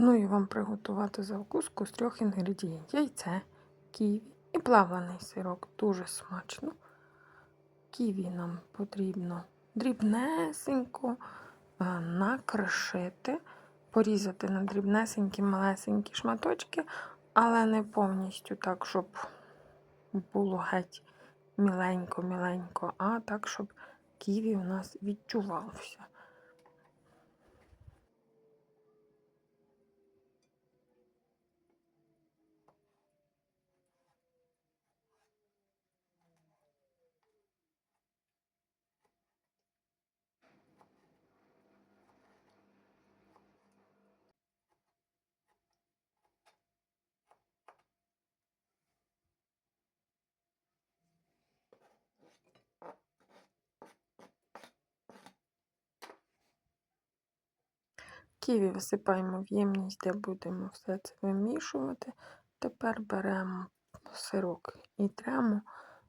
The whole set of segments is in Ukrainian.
Пропоную вам приготувати закуску з трьох інгредієнтів: яйце, ківі і плавлений сирок. Дуже смачно. Ківі нам потрібно дрібнесенько е, накришити, порізати на дрібнесенькі малесенькі шматочки, але не повністю так, щоб було геть міленько-міленько, а так, щоб ківі у нас відчувався. Ківі висипаємо в ємність, де будемо все це вимішувати. Тепер беремо сирок і тремо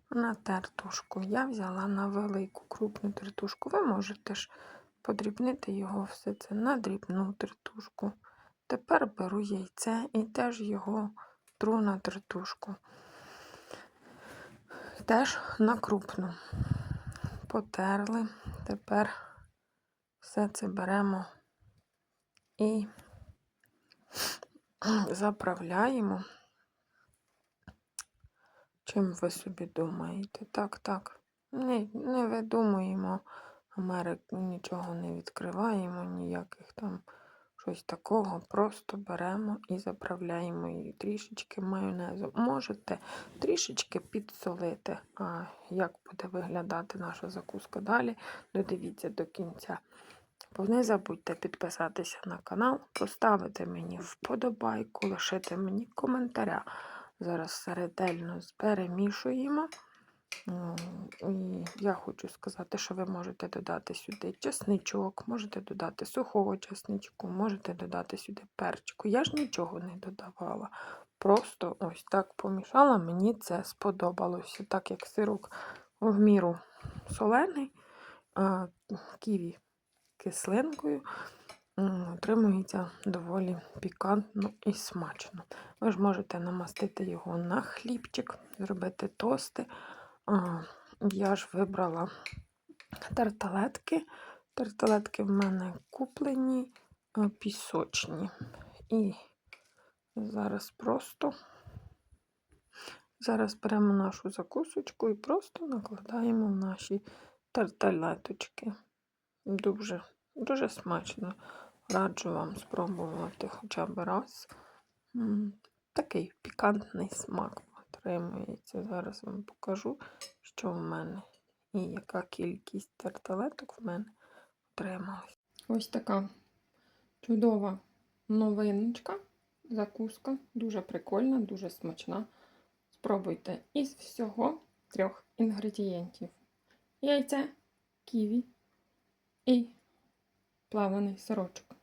на тертушку. Я взяла на велику крупну тертушку. Ви можете ж подрібнити його все це на дрібну тертушку. Тепер беру яйце і теж його тру на тертушку. Теж на крупну. Потерли. Тепер все це беремо і заправляємо. Чим ви собі думаєте? Так, так. Не, не видумуємо. Америку нічого не відкриваємо, ніяких там щось такого. Просто беремо і заправляємо її трішечки майонезу. Можете трішечки підсолити. А як буде виглядати наша закуска далі, додивіться до кінця. Бо не забудьте підписатися на канал, поставити мені вподобайку, лишити мені коментаря. Зараз ретельно перемішуємо. І я хочу сказати, що ви можете додати сюди чесничок, можете додати сухого чесничку, можете додати сюди перчику. Я ж нічого не додавала. Просто ось так помішала, мені це сподобалося. Так як сирок в міру солений, ківі кислинкою, отримується доволі пікантно і смачно. Ви ж можете намастити його на хлібчик, зробити тости. Я ж вибрала тарталетки. Тарталетки в мене куплені пісочні. І зараз просто зараз беремо нашу закусочку і просто накладаємо в наші тарталеточки. Дуже, дуже смачно. Раджу вам спробувати хоча б раз. Такий пікантний смак отримується. Зараз вам покажу, що в мене і яка кількість тарталеток в мене отрималась. Ось така чудова новиночка, закуска, дуже прикольна, дуже смачна. Спробуйте із всього трьох інгредієнтів: яйце, ківі і плаваний сирочок.